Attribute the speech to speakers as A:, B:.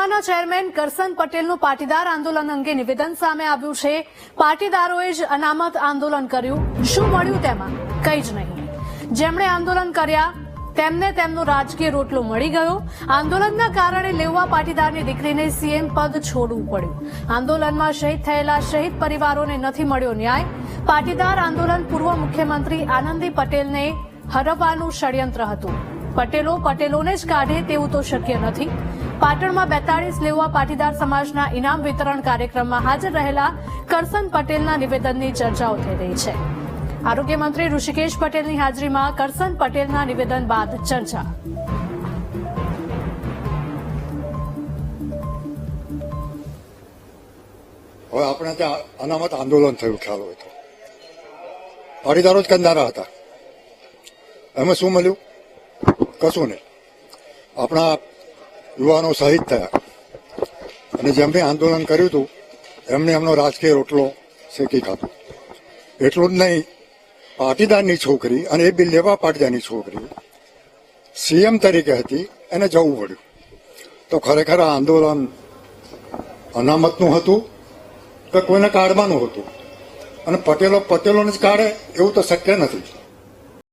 A: નિરમાના chairman કરસન પટેલનું પાટીદાર આંદોલન અંગે નિવેદન સામે આવ્યું છે. પાટીદારોએ જ અનામત આંદોલન કર્યું. શું મળ્યું તેમાં? કંઈ જ નહીં. જેમણે આંદોલન કર્યા, તેમને તેમનો રાજકીય રોટલો મળી ગયો. આંદોલનના કારણે લેવા પાટીદારની દીકરીને સીએમ પદ છોડવું પડ્યું. આંદોલનમાં શહીદ થયેલા શહીદ પરિવારોને નથી મળ્યો ન્યાય. પાટીદાર આંદોલન પૂર્વ મુખ્યમંત્રી આનંદી પટેલને હરવવાનું ષડયંત્ર હતું. પટેલો પટેલોને જ કાઢે તેવું તો શક્ય નથી. પાટણમાં બેતાળીસ લેવા પાટીદાર સમાજના ઇનામ વિતરણ કાર્યક્રમમાં હાજર રહેલા કરસન પટેલના નિવેદનની ચર્ચાઓ થઈ રહી છે. આરોગ્ય મંત્રી ઋષિકેશ પટેલની હાજરીમાં કરસન પટેલના નિવેદન બાદ ચર્ચા.
B: હવે આપણે ત્યાં અનામત આંદોલન થયું, ખ્યાલ હોય તો. પાટીદારો જ કરનારા હતા. એમાં શું મળ્યું? કશું નહીં. આપણા યુવાનો શહીદ થયા. અને જેમણે આંદોલન કર્યું હતું, એમને એમનો રાજકીય રોટલો શેકી ખાધો. એટલું જ નહીં, પાટીદારની છોકરી અને એ બી લેવા પાટીદારની છોકરી સીએમ તરીકે હતી, એને જવું પડ્યું. તો ખરેખર આ આંદોલન અનામતનું હતું કે કોઈને કાઢવાનું હતું? અને પટેલો, પટેલોને જ કાઢે એવું તો શક્ય નથી.